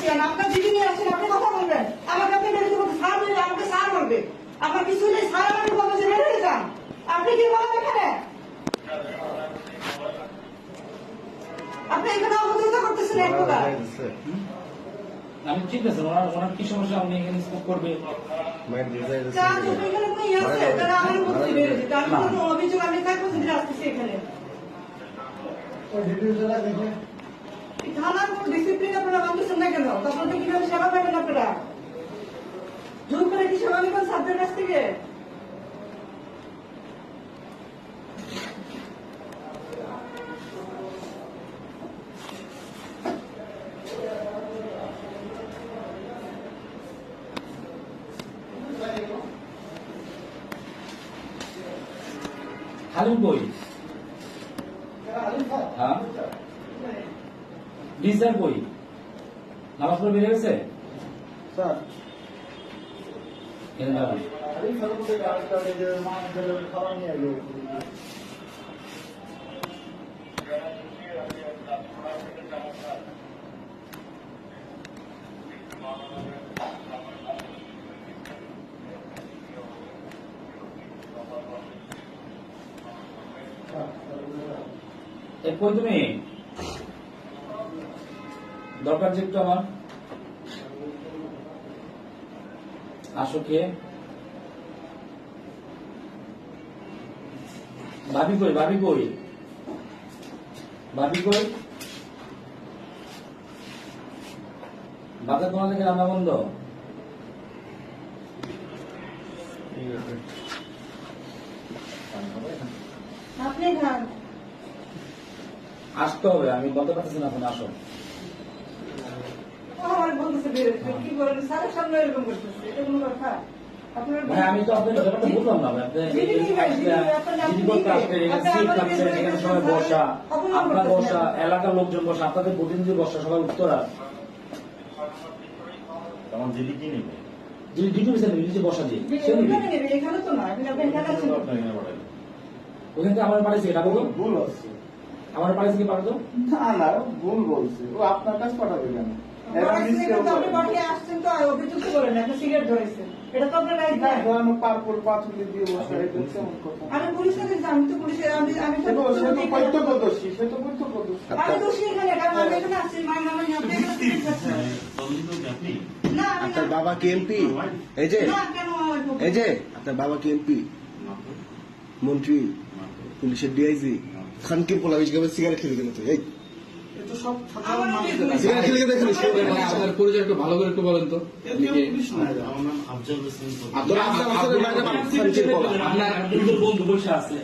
আসছেন আপনার দিদি নিয়ে আসছেন আপনি কথা বলবেন। আমাকে আপনি বেরোতে বলতে স্যার বলবে আমাকে স্যার বলবে। আপনার কিছু নেই স্যার আমাকে বলবে যে বেরোতে যান আপনি কি বলেন এখানে? আপনি এখানে অবদূত করতেছেন এক প্রকার আমি ঠিক আছে ওনার ওনার কি সমস্যা? আপনি এখানে স্কোপ করবে। চা চোখে এখানে কোনো আছে তাহলে আমার বলতে বেরো যেতে। কোনো অভিযোগ আমি থাকব যদি আসতেছি এখানে। থানার কোনো ডিসিপ্লিন আপনারা মানতেছেন না কেন তখন কীভাবে সেবা পাবেন আপনারা? জোর করে কি সেবা নেবেন ছাত্রের কাছ থেকে? হালিম বই? হ্যাঁ। ডিজার বই। নামাজ পড়ে বেরিয়ে গেছে? স্যার। কই তুমি? দরকার যে একটু আমার। আসো কে ভাবি কই ভাবি কই? ভাবি কই? বাজার তোমার রান্না বন্ধ? আসতে হবে আমি বলতে পারতেছি না এখন আসো আমার বলতেছে কি করেন সামনে এরকম করতেছে এটা কোনো কথা আপনার ভাই আমি তো আপনার ব্যাপারটা বুঝলাম না ভাই। আপনি জিডি এই যে ভাই, আসলে জিডি আপনার জিডি আপনি করতে আসলে এখানে আপনি সিট আমাদের লাগছে, এখানে এখানে সবাই বসা, বসা আপনার বসা এলাকার লোকজন বসা আপনাদের প্রতিনিধি বসা সবাই উত্তরা তখন জিডি কি নেবে? যদি ডিউটি বিচার নিজে বসা দিয়ে। এখানে তো না আপনি আপনি এখানে আছেন। আপনার এখানে পাঠাইলো ওখান থেকে আমার পাঠাইছে এটা বলো ভুল হচ্ছে। আমার পাঠাইছে কি পাঠাতো? না না ভুল বলছে। ও আপনার কাছে পাঠাবে কেন? আপনার বাবা কি এমপি? এই যে? এই যে, আপনার বাবা কি এমপি? মন্ত্রী, পুলিশের ডিআইজি। খানকির পোলা সিগারেট খেলে গেল তো, এই। দেখেন। আপনার পরিচয় একটু ভালো করে একটু বলেন তো। আপনার বন্ধু বসে আছে।